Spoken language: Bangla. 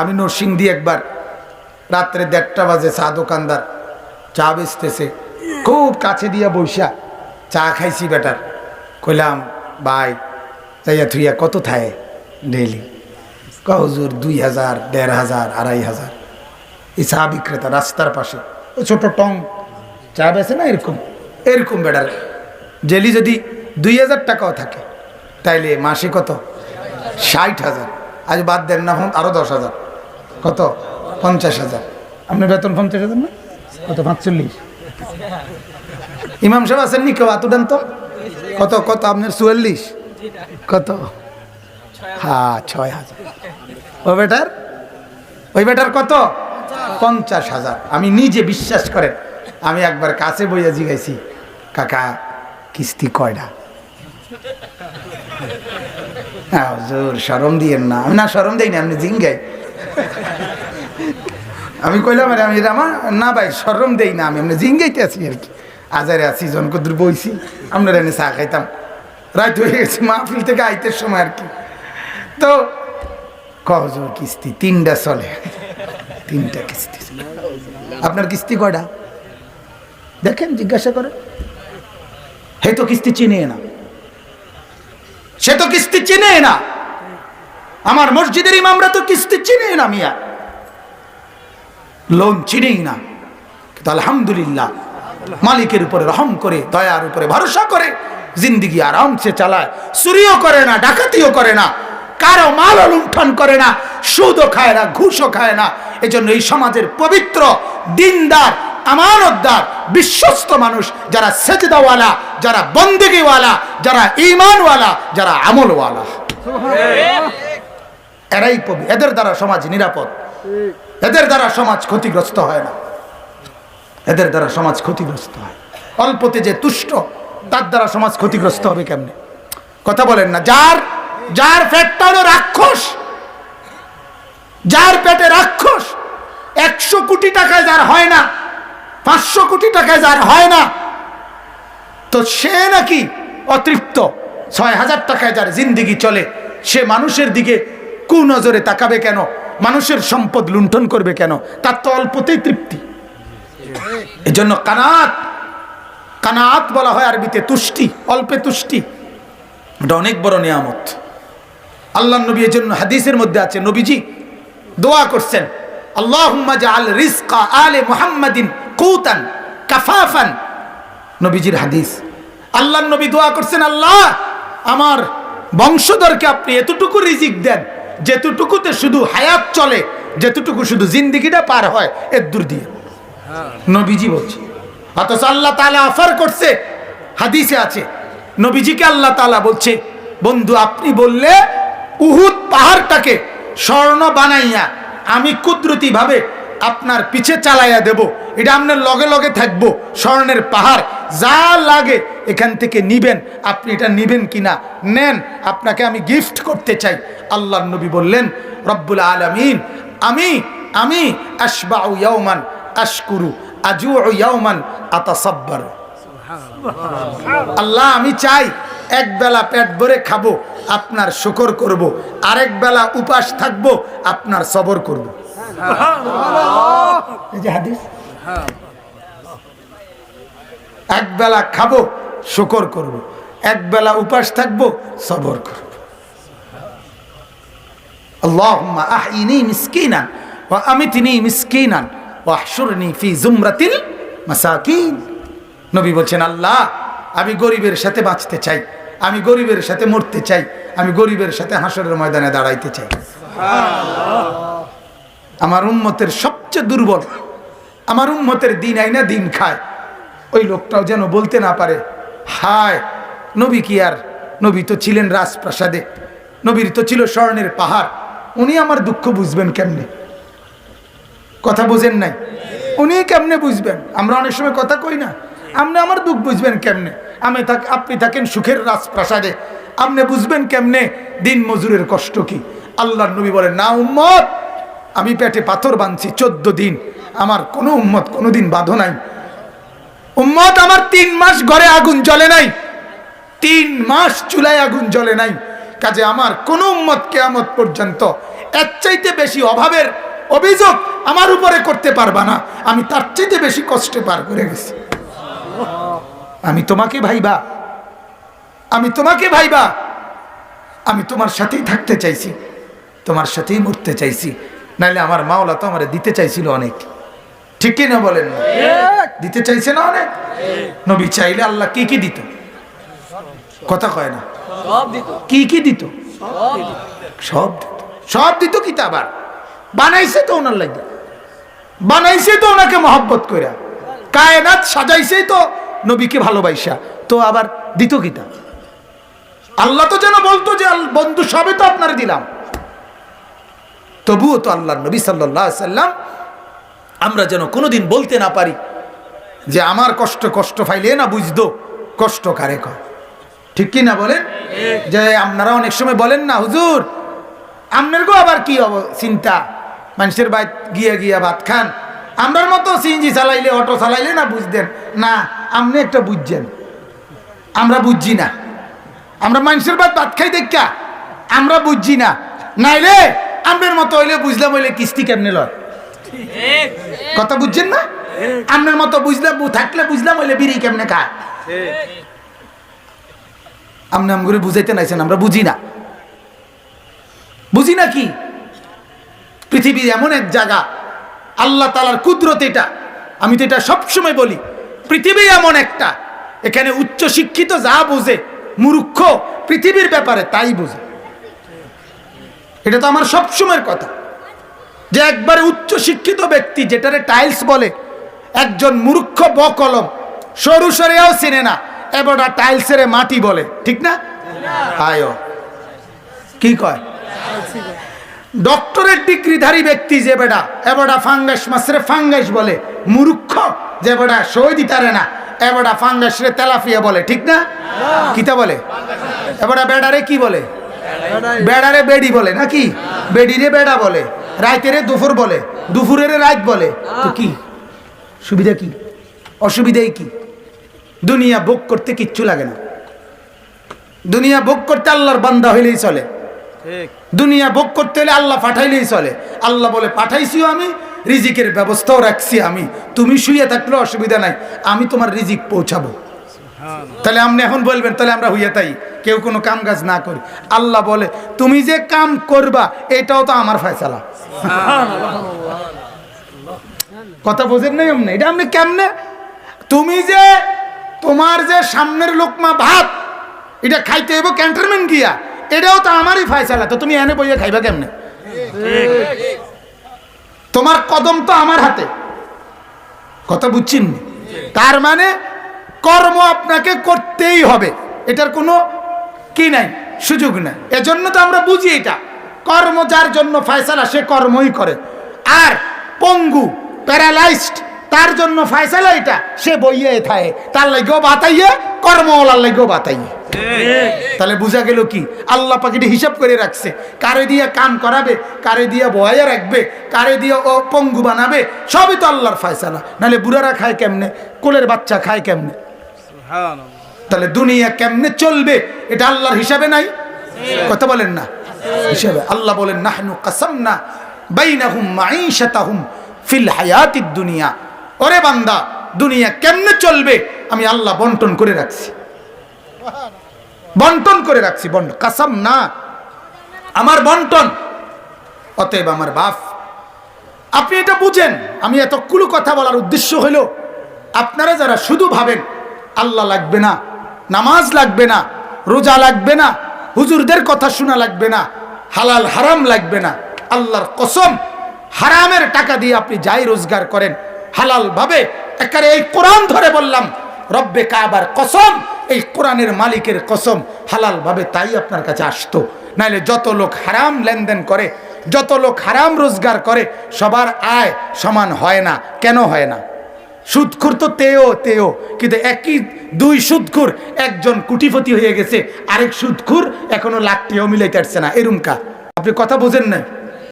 আমি নরসিংদী একবার রাত্রে দেড়টা বাজে চা দোকানদার, চা বেচতেছে। খুব কাছে দিয়া বৈশা চা খাইছি বেটার। কইলাম, ভাই, যাইয়া থুইয়া কত থায় ডেইলি? কজুর দুই হাজার, দেড় হাজার, আড়াই হাজার। এই চা বিক্রেতা রাস্তার পাশে ওই ছোটো টং, চা বেছে না এরকম? এরকম বেটার। ডেলি যদি দুই হাজার টাকাও থাকে, তাইলে মাসে কত? ষাট হাজার। আজ বাদ দেন না আরও দশ হাজার। কত? পঞ্চাশ হাজার। আপনার বেতন পঞ্চাশ হাজার না? কত? পাঁচচল্লিশ। ইমাম সাহেব আছেন নি কেউ? আতু দেন তো। কত? কত? আপনার চুয়াল্লিশ। কত? হ্যাঁ ছয় হাজার। ও বেটার? ওই বেটার কত? পঞ্চাশ হাজার। আমি নিজে বিশ্বাস করেন, আমি একবার কাছে বইয়া জিগাইছি, কাকা, কিস্তি কয়টা? হুজুর সরম দিয়েন না। আমি না সরম দিই না আপনি জিঙ্গাই। আমি কইলাম, আরে, আমি আমার না ভাই সরম দেই না আমি আপনি জিঙ্গাইতে আছি আর কি। আজারে আছি, জন কদুর বইছি আপনার এনে চা খাইতাম। রাত হয়ে গেছে, মাহফিল থেকে আইতের সময় আর কি। তো কজোর কিস্তি? তিনটা চলে। তিনটা কিস্তি আপনার কিস্তি কয়টা? দেখেন, জিজ্ঞাসা করে হে তো কিস্তি চিনে না। সে তো কিস্তি চিনে না। আমার মসজিদের ইমামরা তো কিস্তি চিনে না মিয়া। লোন চিনেই না। কিন্তু আলহামদুলিল্লাহ, মালিকের উপরে রহম করে, দয়ার উপরে ভরসা করে, জিন্দিগি আরামসে চালায়, চুরিও করে না, ডাকাতিও করে না, কারও মাল লুণ্ঠন করে না, সুদও খায় না, ঘুষও খায় না। এজন্য এই সমাজের পবিত্র, দিনদার আমানতদার বিশ্বস্ত মানুষ, যারা সেজদাওয়ালা, যারা বন্দেগিওয়ালা, যারা ইমানওয়ালা যারা আমলওয়ালা। এরাই পবি এদের দ্বারা সমাজ নিরাপদ। এদের দ্বারা সমাজ ক্ষতিগ্রস্ত হয় না। এদের দ্বারা সমাজ ক্ষতিগ্রস্ত হয়। অল্পতে যে তুষ্ট, তার দ্বারা সমাজ ক্ষতিগ্রস্ত হবে কেমনে? কথা বলেন না, যার যার পেটটা হলো রাক্ষস, যার পেটে রাক্ষস, একশো কোটি টাকায় যার হয় না পাঁচশো কোটি টাকায় যার হয় না, তো সে নাকি অতৃপ্ত। ছয় হাজার টাকায় যার জিন্দিগি চলে, সে মানুষের দিকে কুনজরে তাকাবে কেন? মানুষের সম্পদ লুণ্ঠন করবে কেন? তার তো অল্পতেই তৃপ্তি। এজন্য কানাত কানাত বলা হয় আরবিতে তুষ্টি, অল্পে তুষ্টি। এটা অনেক বড় নিয়ামত। আল্লাহ নবী এর জন্য হাদিসের মধ্যে আছে, নবীজি দোয়া করছেন, আল্লাহুম্মা আল রিস্কা আলে মুহাম্মাদিন কুতান কাফাফান। নবীজির হাদিস। আল্লাহ নবী দোয়া করছেন, আল্লাহ, আমার বংশধরকে আপনি এতটুকু রিজিক দেন, যেতটুকুতে শুধু হায়াত চলে, যেতটুকু শুধু জিন্দিগিটা পার হয়, এর দূর দিয়ে। নবীজি বলছে, অথচ আল্লাহ তালা অফার করছে, হাদিসে আছে। নবীজিকে আল্লাহ তালা বলছে, বন্ধু, আপনি বললে উহুদ পাহাড়টাকে স্বর্ণ বানাইয়া আমি কুদরতি ভাবে আপনার পিছে চালাইয়া দেব। এটা আপনার লগে লগে থাকব, স্বর্ণের পাহাড়। যা লাগে এখান থেকে নিবেন। আপনি এটা নিবেন কিনা? নেন। আপনাকে আমি গিফট করতে চাই। আল্লাহ নবী বললেন, রব্বুল আলমিন, আমি আমি আশবাউ ইয়াউমান, আশকুরু আজু ইয়াউমান, আতাসাব্বার। আল্লাহ, আমি চাই এক বেলা পেট ভরে খাব, আপনার শুকর করব। আরেক বেলা উপাস থাকব, আপনার সবর করব। হ্যাঁ। এক বেলা একবেলা খাব শুকর করব। একবেলা উপাস থাকব সবর করব। আমি নবী বলছেন আল্লাহ আমি গরিবের সাথে বাঁচতে চাই আমি গরিবের সাথে মরতে চাই আমি গরিবের সাথে হাসরের ময়দানে দাঁড়াইতে চাই। আমার উম্মতের সবচেয়ে দুর্বল, আমার উম্মতের দিন আইনা দিন খায়। ওই লোকটাও যেন বলতে না পারে, হায়, নবী কি আর? নবী তো ছিলেন রাজপ্রাসাদে, নবীর তো ছিল স্বর্ণের পাহাড়। উনি আমার দুঃখ বুঝবেন কেমনে? কথা বুঝেন নাই? উনি কেমনে বুঝবেন? আমরা অনেক সময় কথা কই না। আপনি আমার দুঃখ বুঝবেন কেমনে? আমি থাক, আপনি থাকেন সুখের রাজপ্রাসাদে। আপনি বুঝবেন কেমনে? দিন মজুরের কষ্ট কি? আল্লাহর নবী বলেন, না, উম্মত! আমি পেটে পাথর বাঁধছি চোদ্দ দিন। আমার কোনো উম্মত কোনো দিন বাঁধো নাই। উম্মত, আমার তিন মাস ঘরে আগুন জ্বলে নাই। তিন মাস চুলায় আগুন জ্বলে নাই। কাজে আমার কোনো উম্মত কেয়ামত পর্যন্ত এর চাইতে বেশি অভাবের অভিযোগ আমার উপরে করতে পারবা না। আমি তার চাইতে বেশি কষ্টে পার করে গেছি। আমি তোমাকে ভাইবা। আমি তোমাকে ভাইবা। আমি তোমার সাথেই থাকতে চাইছি। তোমার সাথেই মরতে চাইছি। নাইলে আমার মাওলা তো আমার দিতে চাইছিল অনেক। ঠিক কি না বলেন? দিতে চাইছে না অনেক? নবী চাইলে আল্লাহ কি কি দিত? কথা কয় না। কি কি দিত? সব দিত। সব দিত। সব দিত কি তা আবার? বানাইছে তো ওনার লাগে। বানাইছে তো ওনাকে মহব্বত করে কায়নাত সাজাইছে তো নবীকে ভালোবাসা তো আবার দিত কি তা? আল্লাহ তো যেন বলতো যে বন্ধু সবে তো আপনার দিলাম। তবুও তো আল্লাহ নবী সাল্লাহ সাল্লাম আমরা যেন কোনোদিন বলতে না পারি যে আমার কষ্ট কষ্ট ফাইলে না বুঝতো, কষ্ট কারে কয়? ঠিক কি না বলেন? যে আপনারা অনেক সময় বলেন না, হুজুর, আপনার গো আবার কি চিন্তা? মানুষের বাইত গিয়া গিয়া ভাত খান। আমরার মতো সিএনজি চালাইলে, অটো চালাইলে না বুঝতেন? না, আপনি একটা বুঝছেন। আমরা বুঝছি না। আমরা মানুষের বাদ ভাত খাই দেখা আমরা বুঝছি না। নাইলে আপনার মতো হইলে বুঝলাম হইলে কিস্তি কেমনে লয়? কথা বুঝছেন না? আপনার মতো বুঝলাম থাকলে বুঝলাম, হইলে বিড়ি কেমনে খায়? আপনি আমগুলো বুঝাইতে নাইছেন, আমরা বুঝি না। বুঝি না কি? পৃথিবীর এমন এক জায়গা, আল্লাহ তালার কুদরত এটা। আমি তো এটা সবসময় বলি, পৃথিবী এমন একটা, এখানে উচ্চ শিক্ষিত যা বোঝে, মূর্খ, পৃথিবীর ব্যাপারে তাই বোঝে। এটা তো আমার সবসময়ের কথা। যে একবারে উচ্চ শিক্ষিত ব্যক্তি যেটারে টাইলস বলে, একজন মূর্খ বকলম, সরু সরেও চিনে না এবারটা টাইলসের মাটি বলে, ঠিক না? আয়। কি কয়? ডক্টরেট ডিগ্রিধারী ব্যক্তি যে বেটা এবারটা ফাঙ্গাস মাসরে ফাঙ্গাস বলে, মূর্খ যে বেটা, সই দিতারে না এবারটা ফাঙ্গাস রে তেলাফিয়া বলে, ঠিক না? কিতা বলে? এবারটা বেড়ারে কি বলে? বেড়ারে বেডি বলে নাকি? বেডিরে বেড়া বলে রাইতেরে দুপুর বলে দুপুরের রাত বলে। তো কি? সুবিধা কি? অসুবিধাই কি? দুনিয়া ভোগ করতে কিচ্ছু লাগে না। দুনিয়া ভোগ করতে আল্লাহর বান্দা হইলেই চলে। দুনিয়া ভোগ করতে হলে আল্লাহ পাঠাইলেই চলে। আল্লাহ বলে পাঠাইছিও আমি রিজিকের ব্যবস্থাও রাখছি আমি। তুমি শুয়ে থাকলে অসুবিধা নাই আমি তোমার রিজিক পৌঁছাবো। তাহলে আপনি এখন বলবেন, তাহলে আমরা হইয়া তাই, কেউ কোনো কাম কাজ না করি। আল্লাহ বলে, তুমি যে কাম করবা, এটাও তো আমার ফয়সালা। কথা বোঝেন নাই আপনি? এটা আপনি কেমনে? তুমি যে তোমার যে সামনের লোকমা ভাত, এটা খাইতে হইব ক্যান্টনমেন্ট গিয়া, এটাও তো আমারই ফয়সালা। তো তুমি এনে বইয়া খাইবা কেমনে? তোমার কদম তো আমার হাতে। কথা বুঝছেন? তার মানে কর্ম আপনাকে করতেই হবে। এটার কোনো কি নাই, সুযোগ নাই। এজন্য তো আমরা বুঝি এটা। কর্ম যার জন্য ফয়সালা, সে কর্মই করে। আর পঙ্গু, প্যারালাইজড, তার জন্য ফয়সালা এটা, সে বইয়ে থাকে তার লাগেও বাতাইয়ে, কর্মওয়ালার লাগেও বাতাইয়ে। তাহলে বোঝা গেল কি? আল্লাহ পাখিটি হিসাব করে রাখছে। কারে দিয়ে কাম করাবে, কারে দিয়ে বয়া রাখবে, কারে দিয়ে ও পঙ্গু বানাবে, সবই তো আল্লাহর ফয়সালা। নাহলে বুড়ারা খায় কেমনে? কোলের বাচ্চা খায় কেমনে? তাহলে দুনিয়া কেমনে চলবে? এটা আল্লাহর হিসাবে নাই? কথা বলেন না। হিসাবে আল্লাহ বলেন নাহনু কাসামনা বাইনাহুম মাঈশাতাহুম ফিল হায়াতিদ দুনিয়া। ওরে বান্দা দুনিয়া কেমনে চলবে? আমি আল্লাহ বন্টন করে রাখছি। বন্টন করে রাখছি বন্টন কাসাম না আমার বন্টন। অতএব আমার বাপ আপনি এটা বুঝেন। আমি এতগুলো কথা বলার উদ্দেশ্য হইল আপনারা যারা শুধু ভাবেন আল্লাহ লাগবে না, নামাজ লাগবে না, রোজা লাগবে না, হুজুরদের কথা শোনা লাগবে না, হালাল হারাম লাগবে না। আল্লাহর কসম, হারামের টাকা দিয়ে আপনি যাই রোজগার করেন, হালাল ভাবে, একারে এই কোরআন ধরে বললাম, রব্বে কাবার কসম, এই কোরআনের মালিকের কসম, হালাল ভাবে তাই আপনার কাছে আসতো। নাইলে যত লোক হারাম লেনদেন করে, যত লোক হারাম রোজগার করে, সবার আয় সমান হয় না। কেন হয় না? সুদখুর তো তেও তেও কিন্তু একই দুই সুদখুর একজন কুটিপতি হয়ে গেছে, আরেক সুদখুর এখনও লাখটিও মিলাইতে পারছে না। এরুমকা। আপনি কথা বোঝেন না